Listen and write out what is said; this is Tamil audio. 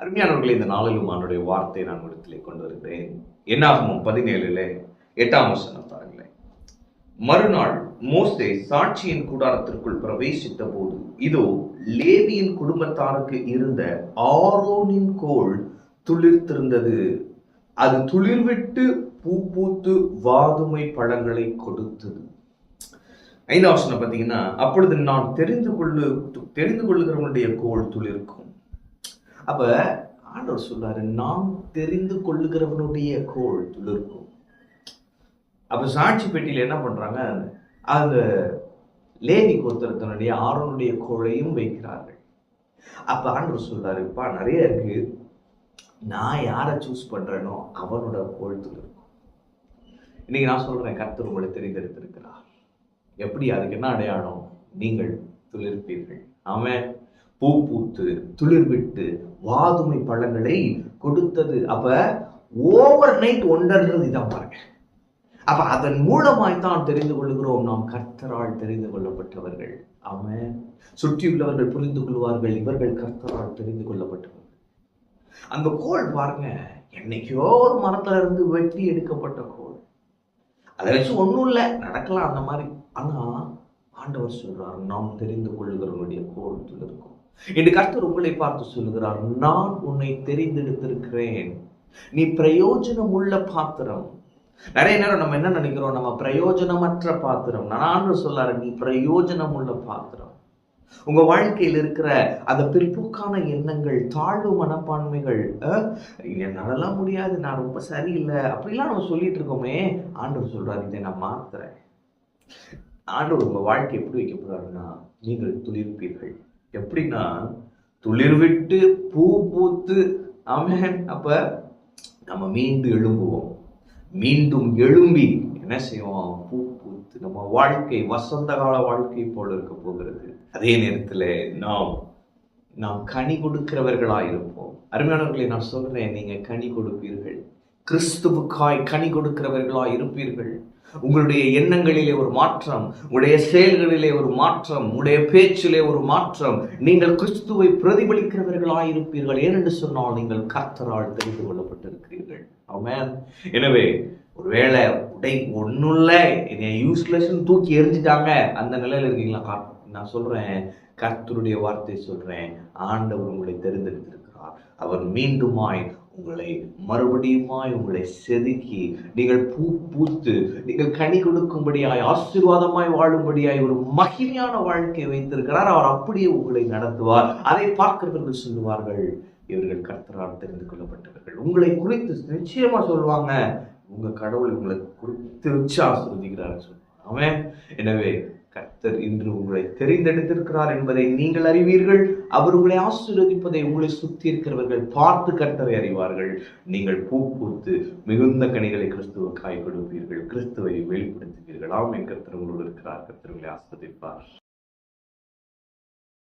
அருமையானவர்களே இந்த நாளிலும் அவனுடைய வார்த்தை நான் இடத்திலே கொண்டு வருகிறேன். என்னாகமும் பதினேழுல எட்டாம் வசனம் பாருங்களேன். மறுநாள் மோசே சாட்சியின் கூடாரத்திற்குள் பிரவேசித்த போது இதோ லேவியின் குடும்பத்தாருக்கு இருந்த ஆரோனின் கோல் துளிர்த்திருந்தது. அது துளிர்விட்டு பூ பூத்து வாதுமை பழங்களை கொடுத்தது. ஐந்தாம் வசனம் பார்த்தீங்கன்னா அப்பொழுது நான் தெரிந்து கொள்ளு தெரிந்து கொள்ளுகிறவனுடைய கோல் துளிர்க்கும். அப்ப ஆண்டவர் சொல்றாரு நாம் தெரிந்து கொள்ளுகிறவனுடைய கோள் துளிர்க்கும். அப்ப சாட்சி பெட்டியில என்ன பண்றாங்க? அந்த லேவி கோத்திரத்தினுடைய ஆரோனுடைய கோழையும் வைக்கிறார்கள். அப்ப ஆண்டவர் சொல்றாருப்பா நிறைய இருக்கு. நான் யாரை சூஸ் பண்றேனோ அவனோட கோள் துளிர்க்கும். இன்னைக்கு நான் சொல்றேன் கர்த்தர் உங்களை தெரிந்தெடுத்திருக்கிறார். எப்படி? அதுக்கு என்ன அடையாளம்? நீங்கள் துளிர்ப்பீர்கள். ஆமென். பூ பூத்து துளிர்விட்டு வாதுமை பழங்களை கொடுத்தது. அப்ப ஓவர் நைட் ஒன்றன்றது இதான் பாருங்க. அப்ப அதன் மூலமாய் தான் தெரிந்து கொள்கிறோம் நாம். கர்த்தரால் தெரிந்து கொள்ளப்பட்டவர்கள். அவன் சுற்றியுள்ளவர்கள் புரிந்து கொள்வார்கள். இவர்கள் கர்த்தரால் தெரிந்து கொள்ளப்பட்டவர்கள். அந்த கோல் பாருங்க என்னைக்கோ ஒரு மரத்துல இருந்து வெட்டி எடுக்கப்பட்ட கோல் அதை வச்சு ஒன்றும் இல்லை நடக்கலாம் அந்த மாதிரி. ஆனா ஆண்டவர் சொல்றார் நாம் தெரிந்து கொள்ளுகிறவனுடைய கோல் இருக்கும் இன்று கர்த்தர் உங்களை பார்த்து சொல்லுகிறார் நான் உன்னை தெரிந்தெடுத்திருக்கிறேன். நீ பிரயோஜனம் உள்ள பாத்திரம். நிறைய நேரம் நம்ம என்ன நினைக்கிறோம்? நம்ம பிரயோஜனமற்ற பாத்திரம். நான் சொல்லாரு நீ பிரயோஜனம் உள்ள பாத்திரம். உங்க வாழ்க்கையில் இருக்கிற அந்த பிற்போக்கான எண்ணங்கள் தாழ்வு மனப்பான்மைகள் என்னாலலாம் முடியாது நான் ரொம்ப சரியில்லை. அப்படிலாம் நம்ம சொல்லிட்டு இருக்கோமே. ஆண்டவர் சொல்றாரு இதை நான் மாத்துறேன். ஆண்டவர் உங்க வாழ்க்கை எப்படி வைக்க போறாருன்னா நீங்கள் துளிர்ப்பீர்கள். எப்படின்னா துளிர் விட்டு பூ பூத்து ஆமென். அப்ப நம்ம மீண்டு எழும்புவோம். மீண்டும் எழும்பி என்ன செய்வோம்? பூ பூத்து நம்ம வாழ்க்கை வசந்த கால வாழ்க்கை போல இருக்க போகிறது. அதே நேரத்துல நாம் நாம் கனி கொடுக்கிறவர்களாக இருப்போம். அருமையானவர்களை நான் சொல்றேன் நீங்க கனி கொடுப்பீர்கள். கிறிஸ்துவுக்காய் கனி கொடுக்கிறவர்களாக இருப்பீர்கள். உங்களுடைய எண்ணங்களிலே ஒரு மாற்றம் உடைய செயல்களிலே ஒரு மாற்றம் உடைய பேச்சிலே ஒரு மாற்றம். நீங்கள் கிறிஸ்துவை பிரதிபலிக்கிறவர்களாய் இருப்பீர்கள் ஏனென்று சொன்னால் நீங்கள் கர்த்தரால் தெரிந்து கொள்ளப்பட்டிருக்கிறீர்கள். ஆமென் எனவே ஒருவேளை உடை ஒண்ணுல்ல என்னை யூஸ்லெஸ் தூக்கி எரிஞ்சிட்டாங்க அந்த நிலையில் இருக்கீங்களா? நான் சொல்றேன் கர்த்தருடைய வார்த்தை சொல்றேன். ஆண்டவர் உங்களை தெரிந்தெடுத்திருக்கிறார். அவர் மீண்டுமாய் உங்களை மறுபடியுமாய் உங்களை செதுக்கி நீங்கள் பூ பூத்து நீங்கள் கனி கொடுக்கும்படியாய் ஆசீர்வாதமாய் வாழும்படியாய் ஒரு மகிமையான வாழ்க்கை வைத்திருக்கிறார். அவர் அப்படியே உங்களை நடத்துவார். அதை பார்க்கிறவர்கள் சொல்லுவார்கள் இவர்கள் கர்த்தரால் தெரிந்து கொள்ளப்பட்டவர்கள். உங்களை குறித்து நிச்சயமா சொல்லுவாங்க. உங்க கடவுள் உங்களை குறித்து வச்சு ஆசிர்வதிக்கிறார் சொல்லுவாங்க. எனவே கர்த்தர் இன்று உங்களை தெரிந்தெடுத்திருக்கிறார் என்பதை நீங்கள் அறிவீர்கள். அவர் உங்களை ஆசீர்வதிப்பதை உங்களை சுற்றி இருக்கிறவர்கள் பார்த்து கர்த்தரை அறிவார்கள். நீங்கள் பூ பூத்து மிகுந்த கனிகளை கிறிஸ்துவுக்காய் கொடுப்பீர்கள். கிறிஸ்துவை வெளிப்படுத்துவீர்கள். என் கர்த்தர் உங்களோடு இருக்கிறார். கர்த்தர் உங்களை ஆஸ்வதிப்பார்